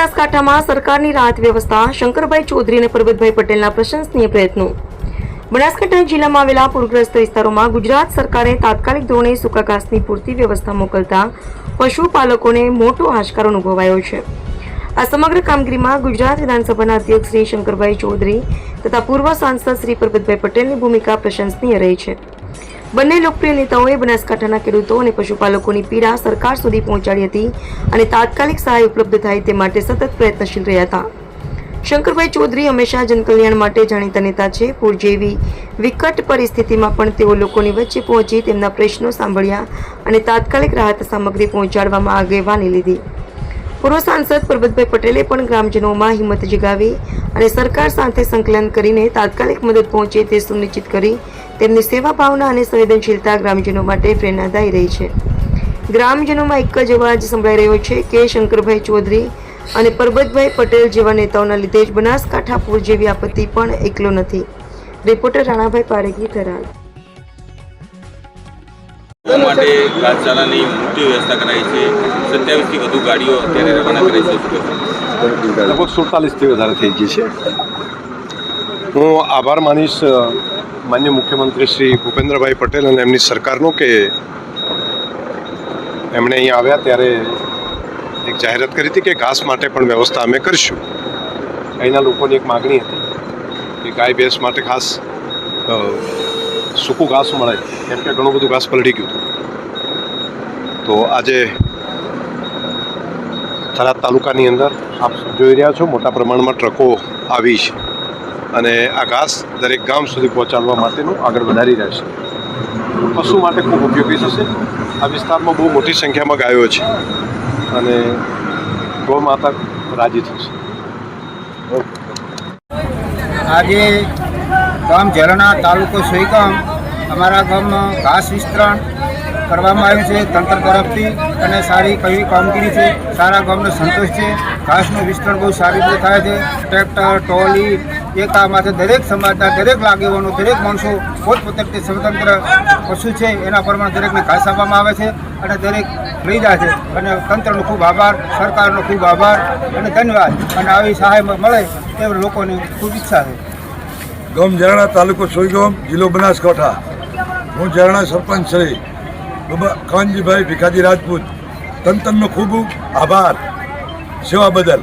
બનાસકાંઠામાં સરકારની રાહત વ્યવસ્થા, શંકરભાઈ ચૌધરી અને પરબતભાઈ પટેલના પ્રશંસનીય પ્રયત્નો. બનાસકાંઠા જિલ્લામાં આવેલા પૂરગ્રસ્ત વિસ્તારોમાં ગુજરાત સરકારે તાત્કાલિક ધોરણે સૂકા ઘાસની પૂરતી વ્યવસ્થા મોકલતા પશુપાલકોને મોટો હાશકાર અનુભવાયો છે. આ સમગ્ર કામગીરીમાં ગુજરાત વિધાનસભાના અધ્યક્ષ શ્રી શંકરભાઈ ચૌધરી તથા પૂર્વ સાંસદ શ્રી પરબતભાઈ પટેલની ભૂમિકા પ્રશંસનીય રહી છે. બંને લોકપ્રિય નેતાઓએ બનાસકાંઠાના ખેડૂતો અને પશુપાલકોની પીડા સરકાર સુધી પહોંચાડી હતી અને તાત્કાલિક સહાય ઉપલબ્ધ થાય તે માટે સતત પ્રયત્નશીલ રહ્યા હતા. શંકરભાઈ ચૌધરી હંમેશા જનકલ્યાણ માટે જાણીતા નેતા છે. પૂર જેવી વિકટ પરિસ્થિતિમાં પણ તેઓ લોકોની વચ્ચે પહોંચી તેમના પ્રશ્નો સાંભળ્યા અને તાત્કાલિક રાહત સામગ્રી પહોંચાડવામાં આગેવાની લીધી. પૂર્વ સાંસદ પરબતભાઈ પટેલે પણ ગ્રામજનોમાં હિંમત જગાવી અને સરકાર સાથે સંકલન કરીને તાત્કાલિક મદદ પહોંચે તે સુનિશ્ચિત કરી તેમની સેવા ભાવના અને સંવેદનશીલતા ગ્રામજનો માટે પ્રેરણાદાયી રહી છે. ગ્રામજનોમાં એક જ અવાજ સંભળાઈ રહ્યો છે કે શંકરભાઈ ચૌધરી અને પરબતભાઈ પટેલ જેવા નેતાઓના લીધે જ બનાસકાંઠા પૂર જેવી આપત્તિ પણ એકલો નથી. રિપોર્ટર રાણાભાઈ પારેખી ધરાલ માટે ઘાસચારાની મોટી વ્યવસ્થા કરાઈ છે. સત્યાવીસથી વધુ ગાડીઓ અત્યારે રવાના કરાઈ છે. લગભગ સુડતાલીસથી વધારે થઈ ગઈ છે. હું આભાર માનીશ માન્ય મુખ્યમંત્રી શ્રી ભૂપેન્દ્રભાઈ પટેલ અને એમની સરકારનો કે એમણે અહીં આવ્યા ત્યારે એક જાહેરાત કરી હતી કે ઘાસ માટે પણ વ્યવસ્થા અમે કરીશું. અહીંના લોકોની એક માગણી હતી કે ગાય ભેંસ માટે ખાસ સૂકું ઘાસ મળે. કેમ કે ઘણું બધું ઘાસ પલટી ગયું હતું. તો આજે થરાદ તાલુકાની અંદર આપ જોઈ રહ્યા છો, મોટા પ્રમાણમાં ટ્રકો આવી છે. અને આ ઘાસ દરેક ગામ સુધી પહોંચાડવા માટેનું આગળ વધારી રહેશે પશુ માટે ખૂબ ઉપયોગી થશે. આ વિસ્તારમાં બહુ મોટી સંખ્યામાં ગાયો છે અને ગૌ માતા રાજી થશે. આજે ગામ ઝરણા તાલુકો સોયગામ અમારા ગામમાં ઘાસ વિસ્તરણ કરવામાં આવ્યું છે, તંત્ર તરફથી અને સારી કઈ કામગીરી છે, સારા ગામનો સંતોષ છે. ઘાસનું વિસ્તરણ બહુ સારી રીતે થાય છે. ટ્રેક્ટર ટોલી એકામાંથી દરેક સમાજના દરેક લાગેવાનો દરેક માણસો પોતપોતે સ્વતંત્ર પશુ છે એના પ્રમાણે દરેકને ઘાસ આપવામાં આવે છે અને દરેક લઈ જાય છે. અને તંત્રનો ખૂબ આભાર, સરકારનો ખૂબ આભાર અને ધન્યવાદ. અને આવી સહાય મળે તે લોકોની ખૂબ ઈચ્છા છે. ગામ ઝરણા તાલુકો સોઈગામ, જિલ્લો બનાસકાંઠા. હું ઝરણા સરપંચ શ્રી બાબા કાનજીભાઈ ભીખાજી રાજપૂત. તંત્રનો ખૂબ આભાર. સેવા બદલ.